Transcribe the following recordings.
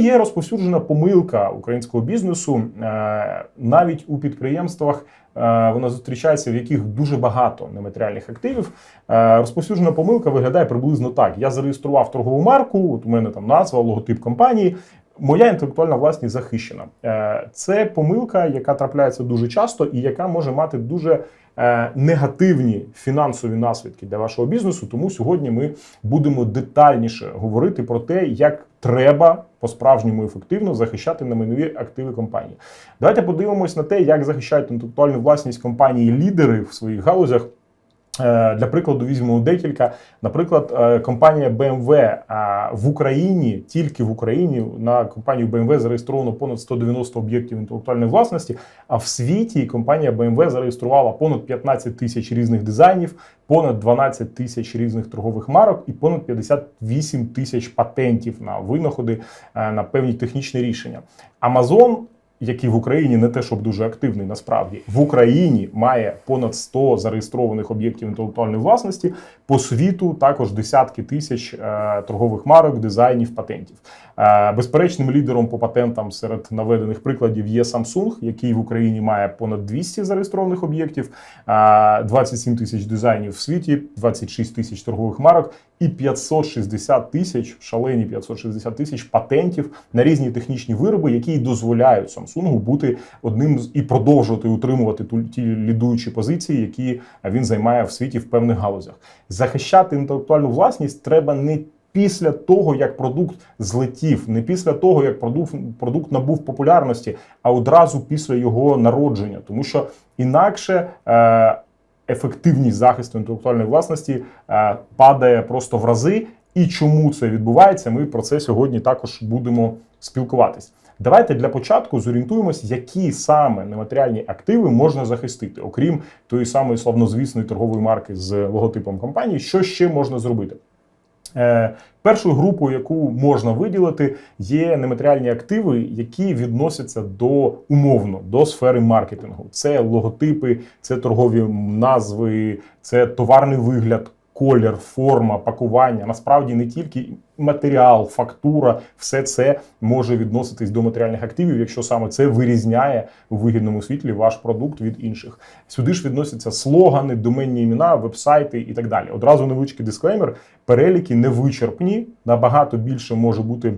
є розповсюджена помилка українського бізнесу е, навіть у підприємствах. е, Вона зустрічається, в яких дуже багато нематеріальних активів. Е, Розповсюджена помилка виглядає приблизно так: я зареєстрував торгову марку. От у мене там назва, логотип компанії. Моя інтелектуальна власність захищена. Е, Це помилка, яка трапляється дуже часто і яка може мати дуже е, негативні фінансові наслідки для вашого бізнесу. Тому сьогодні ми будемо детальніше говорити про те, як треба по-справжньому ефективно захищати намайнові активи компанії. Давайте подивимось на те, як захищають інтелектуальну власність компанії лідери в своїх галузях. Е, Для прикладу візьмемо декілька. Наприклад, е, компанія BMW в Україні, тільки в Україні на компанію BMW зареєстровано понад 190 об'єктів інтелектуальної власності. А в світі компанія BMW зареєструвала понад 15 тисяч різних дизайнів, понад 12 тисяч різних торгових марок і понад 58 тисяч патентів на винаходи е, на певні технічні рішення. Amazon який в Україні не те, щоб дуже активний, насправді в Україні має понад 100 зареєстрованих об'єктів інтелектуальної власності по світу, також десятки тисяч е, торгових марок, дизайнів, патентів. Е, безперечним лідером по патентам серед наведених прикладів є Samsung, який в Україні має понад 200 зареєстрованих об'єктів, е, 27 тисяч дизайнів в світі, 26 тисяч торгових марок і 560 тисяч, шалені 560 тисяч патентів на різні технічні вироби, які дозволяють Samsung бути одним з і продовжувати утримувати ту- ті лідуючі позиції, які він займає в світі в певних галузях. Захищати інтелектуальну власність треба не після того, як продукт злетів, не після того, як продукт, продукт набув популярності, а одразу після його народження, тому що інакше. Е, ефективність захисту інтелектуальної власності е, падає просто в рази. І чому це відбувається, ми про це сьогодні також будемо спілкуватись. Давайте для початку зорієнтуємось, які саме нематеріальні активи можна захистити, окрім тої самої славнозвісної торгової марки з логотипом компанії, що ще можна зробити. Е, Першою групою, яку можна виділити, є нематеріальні активи, які відносяться до умовно до сфери маркетингу. Це логотипи, це торгові назви, це товарний вигляд, колір, форма, пакування. Насправді не тільки матеріал, фактура, все це може відноситись до матеріальних активів, якщо саме це вирізняє у вигідному світлі ваш продукт від інших. Сюди ж відносяться слогани, доменні імена, вебсайти і так далі. Одразу невеличкий дисклеймер: переліки не вичерпні, набагато більше може бути.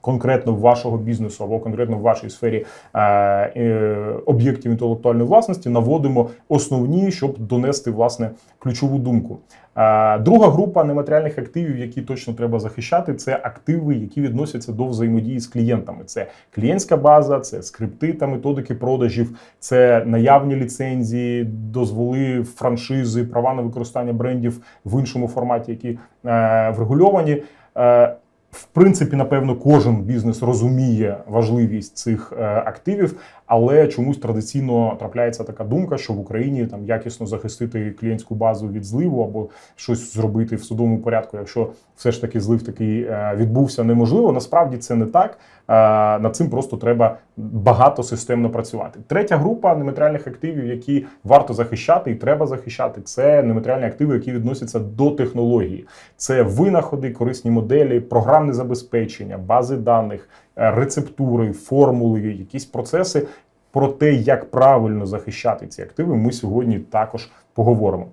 Конкретно вашого бізнесу або конкретно в вашій сфері е, е, об'єктів інтелектуальної власності наводимо основні, щоб донести власне ключову думку. Е, друга група нематеріальних активів, які точно треба захищати, це активи, які відносяться до взаємодії з клієнтами. Це клієнтська база, це скрипти та методики продажів, це наявні ліцензії, дозволи франшизи, права на використання брендів в іншому форматі, які е, врегульовані. Е, в принципі, напевно, кожен бізнес розуміє важливість цих е, активів, але чомусь традиційно трапляється така думка, що в Україні там якісно захистити клієнтську базу від зливу або щось зробити в судовому порядку, якщо все ж таки злив такий е, відбувся, неможливо. Насправді це не так. Е, Над цим просто треба багато системно працювати. Третя група нематеріальних активів, які варто захищати і треба захищати, це нематеріальні активи, які відносяться до технології. Це винаходи, корисні моделі, програмне забезпечення, бази даних, е, рецептури, формули, якісь процеси. Про те, як правильно захищати ці активи, ми сьогодні також поговоримо.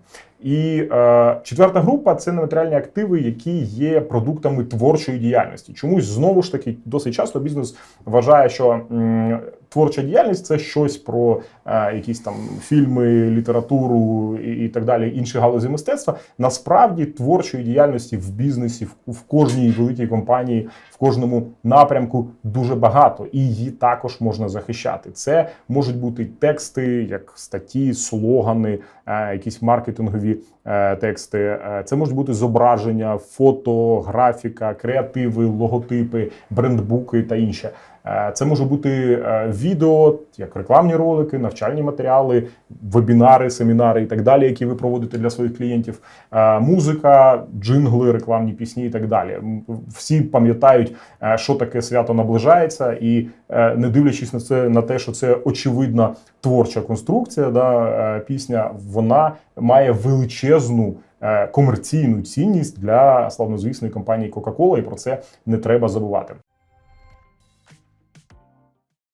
І е, четверта група це нематеріальні активи, які є продуктами творчої діяльності. Чомусь знову ж таки досить часто бізнес вважає, що м, творча діяльність це щось про е, якісь там фільми, літературу і, і так далі, інші галузі мистецтва. Насправді творчої діяльності в бізнесі, в, в кожній великій компанії, в кожному напрямку дуже багато, і її також можна захищати. Це можуть бути тексти, як статті, слогани, е, якісь маркетингові е, тексти. Е, Це можуть бути зображення, фото, графіка, креативи, логотипи, брендбуки та інше. Е, Це може бути е, відео, як рекламні ролики, навчальні матеріали, вебінари, семінари і так далі, які ви проводите для своїх клієнтів. Е, Музика, джингли, рекламні пісні і так далі. Всі пам'ятають, що таке свято наближається, і не дивлячись на це на те, що це очевидна творча конструкція, да, пісня, вона має величезну. Комерційну цінність для славнозвісної компанії Coca-Cola, і про це не треба забувати.